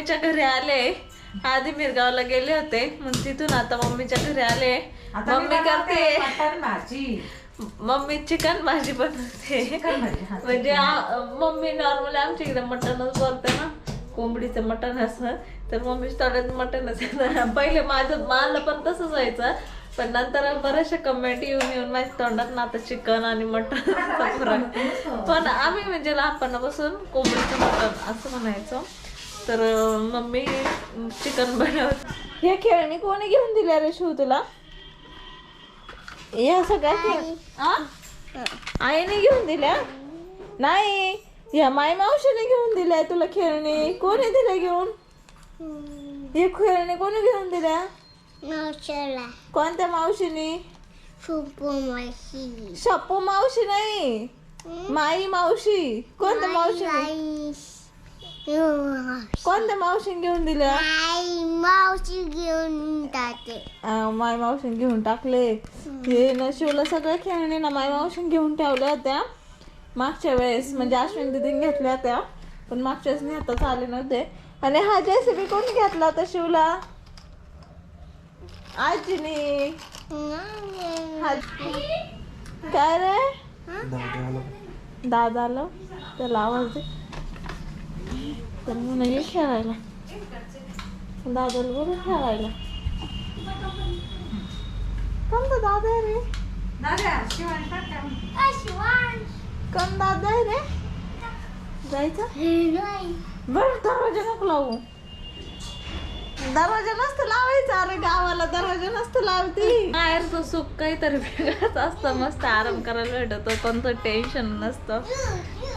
मम्मीच्या घरी आले. आधी मिरगावला गेले होते. मग तिथून आता मम्मीच्या घरी आले. आता मी मम्मी बनवते करते. मटण भाजी. मम्मी चिकन भाजी बनवते. चिकन भाजी हा, म्हणजे आ- मम्मी नॉर्मली आमच्या इकडे मटनच बोलते ना. कोंबडीचं मटण असं. तर मम्मी थोड्यात मटणच येतं. पहिले माझं मला पण तसंच व्हायचं. पण नंतर बऱ्याचशा कमेंट येऊन येऊन माझ्या तोंडात ना आता चिकन आणि मटन फरक. पण आम्ही म्हणजे लहानपणापासून कोंबडीचं मटण असं म्हणायचो. तर मम्मी चिकन बनवत हे खेळणी कोणी घेऊन दिल्या रे शिव तुला? या सगळ्या खेळ? आईने घेऊन दिल्या? नाही या माई मावशीने घेऊन दिल्या तुला खेळणी. कोणी दिल्या घेऊन? हे खेळणी कोणी घेऊन दिल्या? नवशला कोणत्या मावशीने? सुपो माशी शप्पू मावशी नाही. माई मावशी. कोणत्या मावशीने? कोणत्या मावशीने घेऊन दिल्या आई मावशी घेऊन आ, माय मावशीने घेऊन टाकले. हे न शिवला सगळ्या खेळणी ना माय मावशीने घेऊन ठेवल्या होत्या. मागच्या वेळेस म्हणजे अश्विन दिदीने घेतल्या होत्या. पण मागच्या वेळेस नेताच आले नव्हते. आणि हा जेसीबी कोणी घेतला होता शिवला? आजीने. हा- काय रे? दादा आलं त्याला आवाज दे. तर म्हणून ये खेळायला दादाला बरं खेळायला कोणता दादा आहे रे दादा आहे रे जायचं बरं दरवाजा नको लावू दरवाजा नसतं लावायचा अरे गावाला दरवाजा नसतं लावती बाहेरचं सुख काहीतरी वेगळंच असतं मस्त आराम करायला भेटतो कोणतं टेन्शन नसतं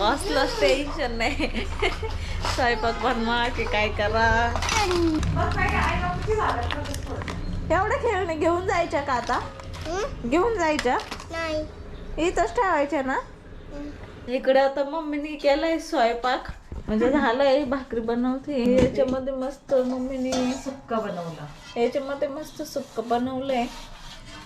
कसलंच टेन्शन नाही. स्वयंपाक बनवा की काय करा. एवढ्या खेळणे घेऊन जायच्या का आता? घेऊन जायच्या? नाही. इथंच ठेवायच्या ना? इकडे आता मम्मीने केलाय स्वयंपाक. म्हणजे झालंय भाकरी बनवते. याच्यामध्ये मस्त मम्मीने सुक्क बनवलं. याच्यामध्ये मस्त सुक्क बनवलंय.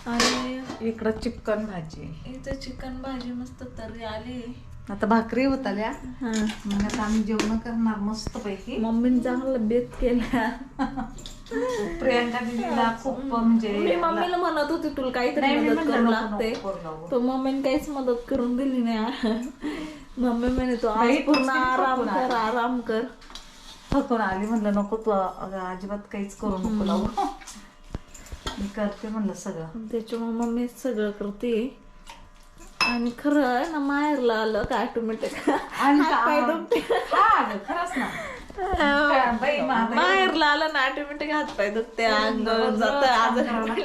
आणि इकडं चिकन भाजी. इथं चिकन भाजी मस्त तर्री आली. आता भाकरी होत आल्या मग आता आम्ही जेवण करणार मस्त पैकी मम्मीने चांगलं बेत केला. प्रियांका दिदीला खूप म्हणजे मी मम्मीला म्हणत होती तुला काहीतरी मदत करू लागते. तो मम्मीने काहीच मदत करून दिली नाही. मम्मी म्हणे तू आज बाई, पूर्ण आराम कर आराम कर. थकून आली म्हणलं नको तू अगं अजिबात काहीच करू नको लावू. मी करते म्हणलं सगळं. त्याच्यामुळे मम्मी सगळं करते. आणि खरं ना माहेरला आलं का ऑटोमॅटिक खरंच ना. माहेरला आलं ना ऑटोमॅटिक हात पाय दुखते अंग जात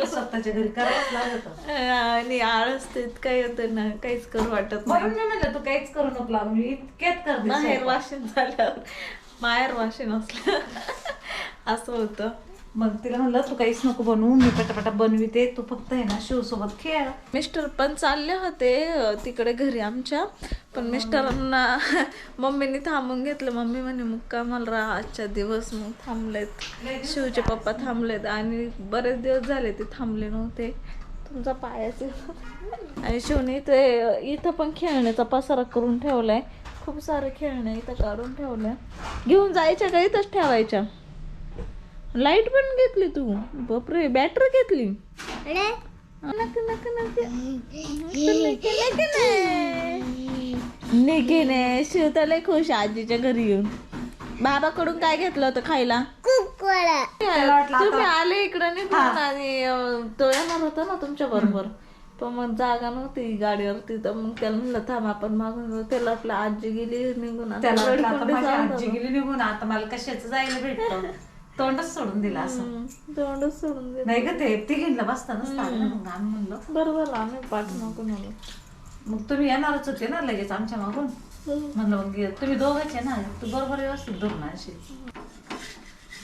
स्वतःच्या घरी करावंच आणि आळस ते काही होतं ना काहीच करू वाटत नाही. म्हणून मी म्हणलं तू काहीच करू नको मी इतक्यात करते माहेर. वाशिन झाल्यावर माहेर वाशिन असलं असं होतं. मग तिला म्हणलं तू काहीच नको बनवू मी पटापटा बनविते. तू फक्त आहे ना शिव सोबत खेळ. मिस्टर पण चालले होते तिकडे घरी आमच्या. पण मिस्टरांना मम्मीने थांबून घेतलं. मम्मी म्हणे मुक्कामाला राहा आजच्या दिवस मग थांबलेत? शिवचे पप्पा थांबलेत आणि बरेच दिवस झाले ते थांबले नव्हते. तुमचा पायाचे आणि शिवने इथे इथं पण खेळण्याचा पसारा करून ठेवलाय. खूप सारे खेळणे इथं काढून ठेवल्या. घेऊन जायच्या का? इथंच ठेवायच्या. लाइट पण घेतली तू. बापरे बॅटरी घेतली. नक नक नक. निघेने शिव तर लय खुश आहे आजीच्या घरी येऊन. बाबाकडून काय घेतलं होतं खायला? तुम्ही आले इकडं निघून आणि तो येणार होता ना तुमच्या बरोबर. पण मग जागा नव्हती गाडीवरती तर मग त्याला म्हणलं थांब आपण मागून. त्याला आपला आजी गेली निघून आता त्याला. आजी गेली निघून आता मला कशाचं जायला भेटतं? तोंडच सोडून दिलं असं. तोंडच सोडून दे नाही ग ते तिघींना बसता आलं ना मग आम्ही म्हणलं. बरोबर आम्ही पाठ नको आलो मग तुम्ही येणारच होते ना लगेच आमच्या मागून? म्हणलं मग ये. तुम्ही दोघंच आहे ना तू बरोबर व्यवस्थित धरून आणशील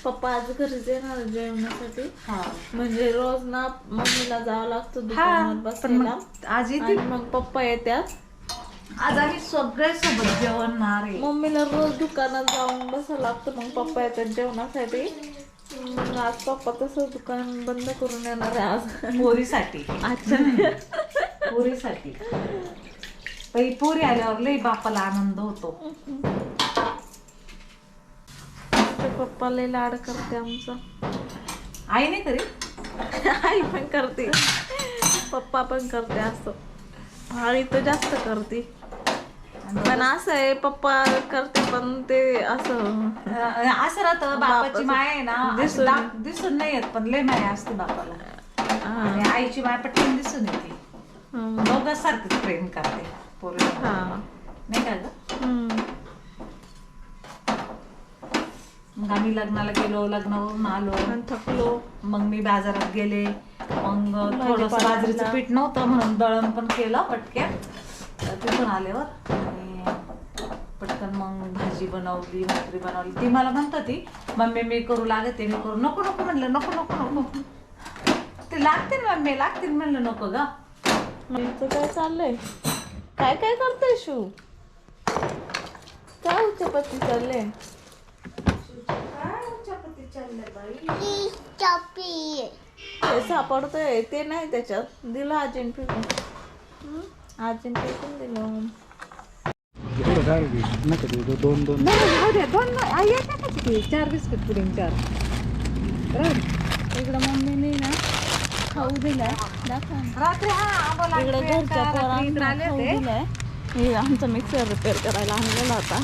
पप्पा आज घरीच येणार आहे जेवणासाठी. हा. म्हणजे रोज ना मम्मीला जावं लागतं हा दुकानात पण बसायला. मग आज येते आणि मग पप्पा येतात आज आम्ही सगळे सोबत जेवणार आहे. मम्मीला रोज दुकानात जाऊन बसावं लागतं मग पप्पा येतात जेवणासाठी. मग आज पप्पा तसं दुकान बंद करून येणार आहे आज. पोरीसाठी. अच्छा. पोरीसाठी. बाई पोरी आल्यावर लई बापाला आनंद होतो. पप्पा लय लाड करते आमचा. आई नाही करी आई पण करते. पप्पा पण करते असं. आई तर जास्त करते. पण असं आहे पप्पा करते पण ते असं असं राहतं बापाची माय आहे ना दिसून दिसून दिसून नाही येत पण लय माय असते बापाला. हा, आणि आईची माय पटकन दिसून येते. हम्म, दोघं सारखीच प्रेम करते पोरी. हा. नाही का ग? हम्म. मग आम्ही लग्नाला गेलो लग्नावरून आलो. पण थकलो. मग मी बाजारात गेले. मग थोडस भाजीपाला बाजरीचं आणला. पीठ नव्हतं म्हणून दळण पण केलं पटक्यात. तर तिथून आल्यावर आणि पटकन मग भाजी बनवली भाकरी बनवली. ती मला म्हणत होती मम्मी मी करू लागते मी करू. नको नको म्हणलं. नको नको नको. ते लागते ना मम्मी लागतील म्हणलं. नको ग. काय चाललंय? काय काय करतोय शू? काय उच्चपती चाललंय? ती सापडतंय ते नाही त्याच्यात. दिलं आजीन फेकून आजीन फेकून दिलं. नका देऊ दोन दोन चार बिस्किट पुडिंग चार इकडं मम्मीने ना खाऊ दिलाय दाखवा ना. रात्री हा आम्हाला इकडे घरच्या पोरांना आले खाऊ होते दिलाय हे आमचा मिक्सर रिपेअर करायला आणलेला होता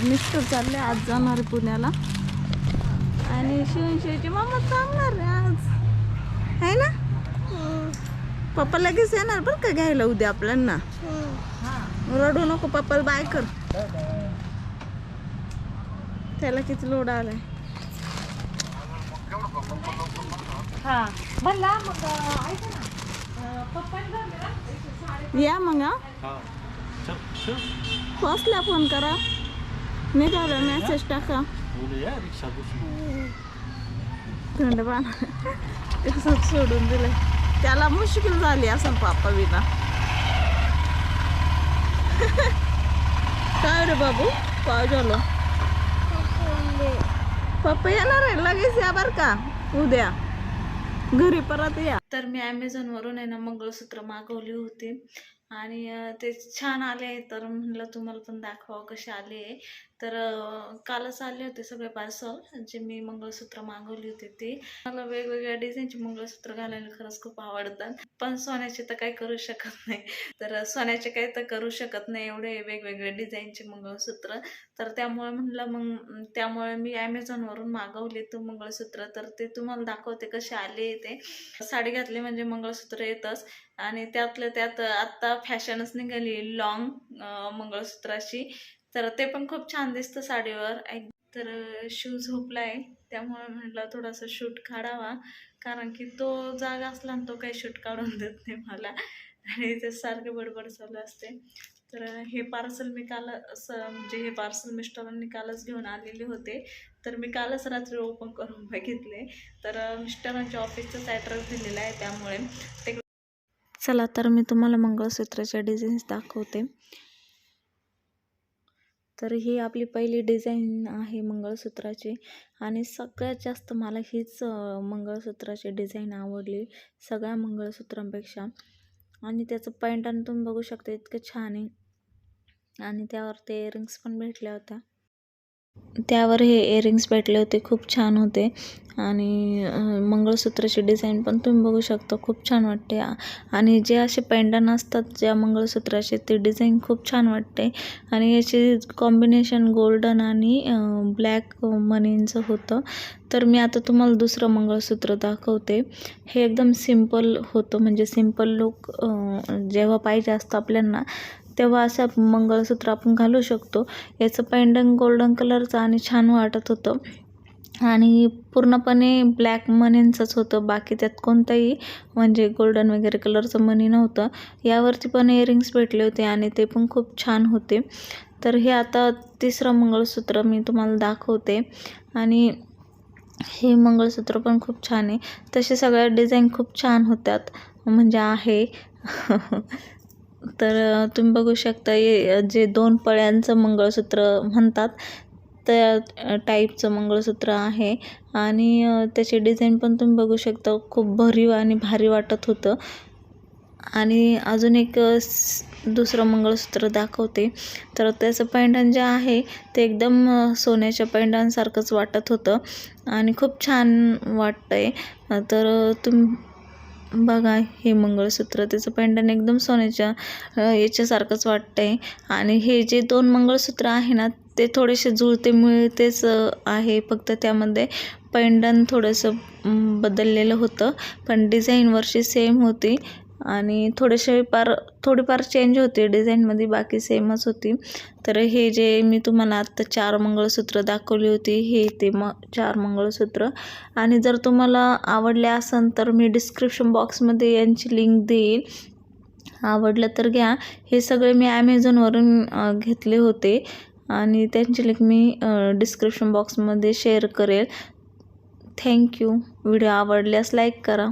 मिस्टर चालले आज जाणार आहे पुण्याला आणि शिवशिवची मम्मा चालणार आहे आज आहे ना पप्पा लगेच येणार बरं का घ्यायला उद्या आपल्यांना रडू नको पप्पाला बाय कर. त्याला किती लोड आलाय. हा मग ऐका ना. या मग हा. बसला फोन करा? निघालं मेसेज टाका. थंड पाना तसंच सोडून दिलंय. त्याला मुश्किल झाली असं पापा विना. काय रे बाबू? काय झालं? पप्पा येणार आहे लगेच या बर का. उद्या. घरी परत या. तर मी अमेझॉन वरून आहे ना मंगळसूत्र मागवली होती. आणि ते छान आले तर म्हणलं तुम्हाला पण दाखवावं कसे आले तर कालच आले होते सगळे पार्सल जे मी मंगळसूत्र मागवली होती ती. मला वेगवेगळ्या डिझाईनचे मंगळसूत्र घालायला खरंच खूप आवडतात. पण सोन्याचे तर काही करू शकत नाही. तर सोन्याचे काही तर करू शकत नाही एवढे वेगवेगळे डिझाईनचे मंगळसूत्र. तर त्यामुळे म्हणलं मग त्यामुळे मी ॲमेझॉनवरून मागवले तो मंगळसूत्र. तर ते तुम्हाला दाखवते कसे आले ते. साडी घातली म्हणजे मंगळसूत्र येतच. आणि त्यातलं त्यात आत्ता फॅशनच निघाली. लॉंग मंगळसूत्राची. तर ते पण खूप छान दिसतं साडीवर. एक तर शू आहे त्यामुळे म्हटलं थोडासा शूट काढावा. कारण की तो जागा असला आणि तो काही शूट काढून देत नाही मला. आणि ते सारखे बडबड चालू असते. तर हे पार्सल मी काल असं म्हणजे हे पार्सल मिस्टरांनी कालच घेऊन आलेले होते. तर मी कालच रात्री ओपन करून बघितले. तर मिस्टरांच्या ऑफिसचाच ॲड्रेस दिलेला आहे त्यामुळे ते चला तर मी तुम्हाला मंगळसूत्राच्या डिझाईन्स दाखवते. तर ही आपली पहिली डिझाईन आहे मंगळसूत्राची. आणि सगळ्यात जास्त मला हीच मंगळसूत्राची डिझाईन आवडली सगळ्या मंगळसूत्रांपेक्षा. आणि त्याचं पैंटन तुम्ही बघू शकता इतकं छान आहे. आणि त्यावर ते इयरिंग्स पण भेटल्या होत्या. त्यावर हे इयरिंग्स भेटले होते. खूप छान होते. आणि मंगळसूत्राची डिझाईन पण तुम्ही बघू शकता. खूप छान वाटते. आणि जे असे पेंडन असतात ज्या मंगळसूत्राचे ते डिझाईन खूप छान वाटते. आणि याची कॉम्बिनेशन गोल्डन आणि ब्लॅक मनींचं होतं. तर मी आता तुम्हाला दुसरं मंगळसूत्र दाखवते. हे एकदम सिंपल होतं. म्हणजे सिंपल लुक जेव्हा पाहिजे असतं आपल्यांना तेव्हा असं मंगळसूत्र आपण घालू शकतो. याचं पेंडन गोल्डन कलरचं आणि छान वाटत होतं. आणि पूर्णपणे ब्लॅक मनींचंच होतं. बाकी त्यात कोणतंही म्हणजे गोल्डन वगैरे कलरचं मनी नव्हतं. यावरती पण इयरिंग्स भेटले होते आणि ते पण खूप छान होते. तर हे आता तिसरं मंगळसूत्र मी तुम्हाला दाखवते. आणि हे मंगळसूत्र पण खूप छान आहे. तसे सगळ्या डिझाईन खूप छान होत्यात. म्हणजे आहे. तर तुम्ही बघू शकता हे जे दोन पळ्यांचं मंगळसूत्र म्हणतात त्या टाईपचं मंगळसूत्र आहे. आणि त्याची डिझाईन पण तुम्ही बघू शकता खूप भरीव आणि भारी वाटत होतं. आणि अजून एक दुसरं मंगळसूत्र दाखवते. तर त्याचं पैंडण जे आहे ते एकदम सोन्याच्या पैंडणसारखंच वाटत होतं. आणि खूप छान वाटतं आहे तर तुम बघा हे मंगळसूत्र त्याचं पेंडन एकदम सोन्याच्या याच्यासारखंच वाटतंय. आणि हे जे दोन मंगळसूत्र आहे ना ते थोडेसे जुळते मिळतेच आहे. फक्त त्यामध्ये पेंडन थोडंसं बदललेलं होतं. पण डिझाईन वर्षी सेम होती. आणि थोडेसे फार थोडीफार चेंज होते डिझाईनमध्ये बाकी सेमच होती. तर हे जे मी तुम्हाला आत्ता चार मंगळसूत्र दाखवली होती हे ते म चार मंगळसूत्र. आणि जर तुम्हाला आवडले असेल तर मी डिस्क्रिप्शन बॉक्समध्ये यांची लिंक देईल. आवडलं तर घ्या. हे सगळे मी ॲमेझॉनवरून घेतले होते. आणि त्यांची लिंक मी डिस्क्रिप्शन बॉक्समध्ये शेअर करेल. थँक्यू व्हिडिओ आवडल्यास लाईक करा.